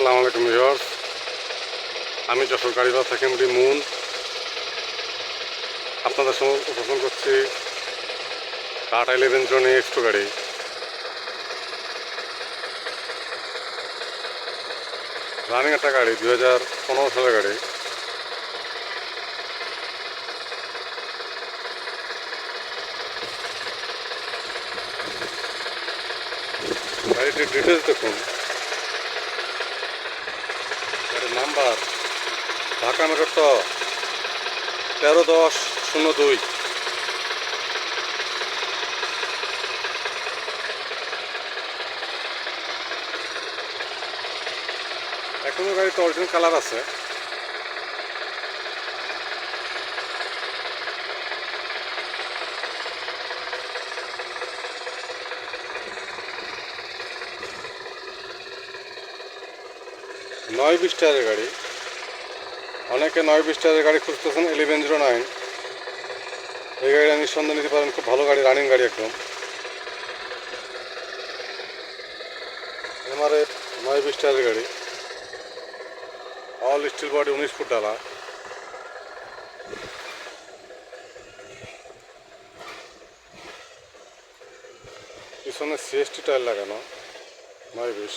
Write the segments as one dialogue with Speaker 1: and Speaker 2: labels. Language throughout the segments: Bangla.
Speaker 1: আসসালামু আলাইকুম ভিউয়ার্স। আমি যশোর গাড়িবাস থেকে এমডি মুন। আপনাদের সঙ্গে উপস্থাপন করছি টাটা ইলেভেন জন এক্সট্রো গাড়ি। রানিং একটা গাড়ি দু হাজার পনেরো সালের গাড়ি। গাড়িটির ডিটেলস দেখুন। নাম্বার ঢাকা মেটর তো তেরো দশ শূন্য দুই। এখনও গাড়িতে অরিজিনাল কালার আছে। নয় বিশ টায়ারের গাড়ি। অনেকে নয় বিশ টায়ারের গাড়ি খুঁজতেছেন ইলেভেন জিরো নাইন এই গাড়িটা নিঃসন্দেহে নিতে পারেন, খুব ভালো গাড়ি রানিং গাড়ি একদম। এমআরএফ নয় বিশ টায়ারের গাড়ি। অল স্টিল বডি উনিশ ফুট ডালা। পিছনে সিএসটি টায়ার লাগানো, নয় বিশ।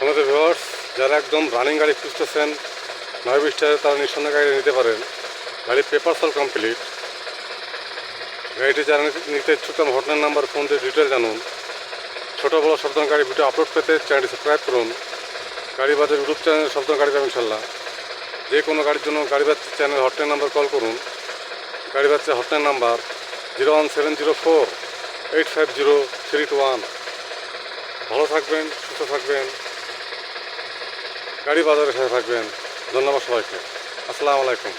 Speaker 1: আমাদের ভিউয়ার্স যারা একদম রানিং গাড়ি খুঁজতেছেন, নয় বিশ টাকা তারা নিঃসন্দেহে গাড়ি নিতে পারেন। গাড়ি পেপার সল কমপ্লিট গাড়িটি যারা নিতে- ইচ্ছুক হটলাইন নাম্বার ফোন দিয়ে ডিটেল জানুন। ছোটো বড়ো সব ধরনের গাড়ি ভিডিও আপলোড পেতে চ্যানেলটি সাবস্ক্রাইব করুন। গাড়ি বাজার ইউটিউব চ্যানেল সব ধরনের গাড়ি পাবেন ইনশাল্লাহ যে কোনো গাড়ির জন্য গাড়ি বাচ্চা চ্যানেল হটলাইন নাম্বার কল করুন। গাড়ি বাচ্চা hotline number zero one seven zero four eight five zero three two one ভালো থাকবেন, সুস্থ থাকবেন। গাড়ি বাজারের সাথে থাকবেন। ধন্যবাদ সবাইকে। আসসালামু আলাইকুম।